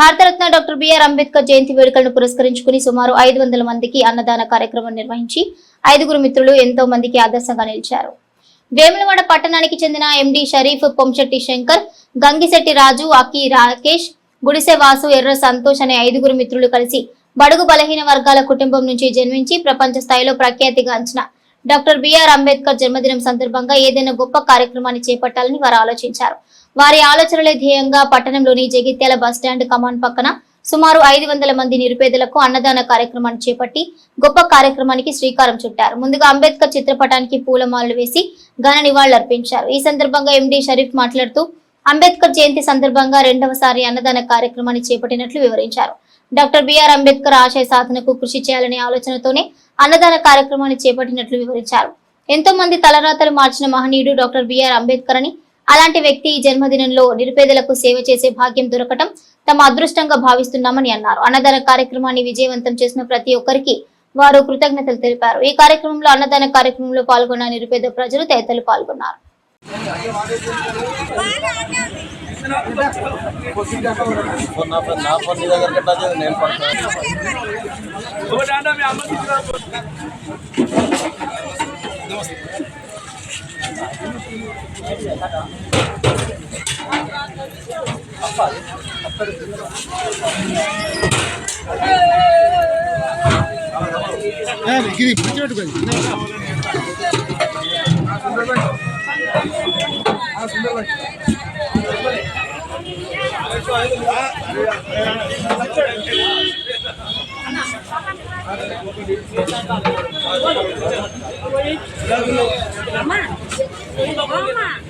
Bharat Ratna doctor B R Ambedkar జయంతి వేడుకలను పురస్కరించుకుని సుమారు ఐదు వందల మందికి అన్నదాన కార్యక్రమం నిర్వహించి ఐదుగురు మిత్రులు ఎంతో మందికి ఆదర్శంగా నిలిచారు. వేములవాడ పట్టణానికి చెందిన ఎండి షరీఫ్ పొంశెట్టి శంకర్ గంగిశెట్టి రాజు అకి రాకేష్ గుడిసె వాసు ఎర్ర సంతోష్ అనే ఐదుగురు మిత్రులు కలిసి బడుగు బలహీన వర్గాల కుటుంబం నుంచి జన్మించి ప్రపంచ స్థాయిలో ప్రఖ్యాతిగాంచిన డాక్టర్ బిఆర్ అంబేద్కర్ జన్మదినం సందర్భంగా ఏదైనా గొప్ప కార్యక్రమాన్ని చేపట్టాలని వారు ఆలోచించారు. వారి ఆలోచనలే ధ్యేయంగా పట్టణంలోని జగిత్యాల బస్టాండ్ కమాండ్ పక్కన సుమారు ఐదు వందల మంది నిరుపేదలకు అన్నదాన కార్యక్రమాన్ని చేపట్టి గొప్ప కార్యక్రమానికి శ్రీకారం చుట్టారు. ముందుగా అంబేద్కర్ చిత్రపటానికి పూలమాలలు వేసి ఘన నివాళులర్పించారు. ఈ సందర్భంగా ఎండి షరీఫ్ మాట్లాడుతూ అంబేద్కర్ జయంతి సందర్భంగా రెండవసారి అన్నదాన కార్యక్రమాన్ని చేపట్టినట్లు వివరించారు. డాక్టర్ బిఆర్ అంబేద్కర్ ఆశయ సాధనకు కృషి చేయాలనే ఆలోచనతోనే అన్నదాన కార్యక్రమాన్ని చేపట్టినట్లు వివరించారు. ఎంతో మంది తలరాతలు మార్చిన మహనీయుడు డాక్టర్ బిఆర్ అంబేద్కర్ అని అలాంటి వ్యక్తి ఈ జన్మదినంలో నిరుపేదలకు సేవ చేసే భాగ్యం దొరకటం తమ అదృష్టంగా భావిస్తున్నామని అన్నారు. అన్నదాన కార్యక్రమాన్ని విజయవంతం చేసిన ప్రతి ఒక్కరికి వారు కృతజ్ఞతలు తెలిపారు. ఈ కార్యక్రమంలో అన్నదాన కార్యక్రమంలో పాల్గొన్న నిరుపేద ప్రజలు తదితరులు పాల్గొన్నారు. నా ఫోన్ దగ్గర కట్టా నేను ఇది పిచ్చిపెట్టుకోండి సుందరబాయ్ సుందరబాయ్ 妈，你干嘛？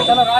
Terima kasih.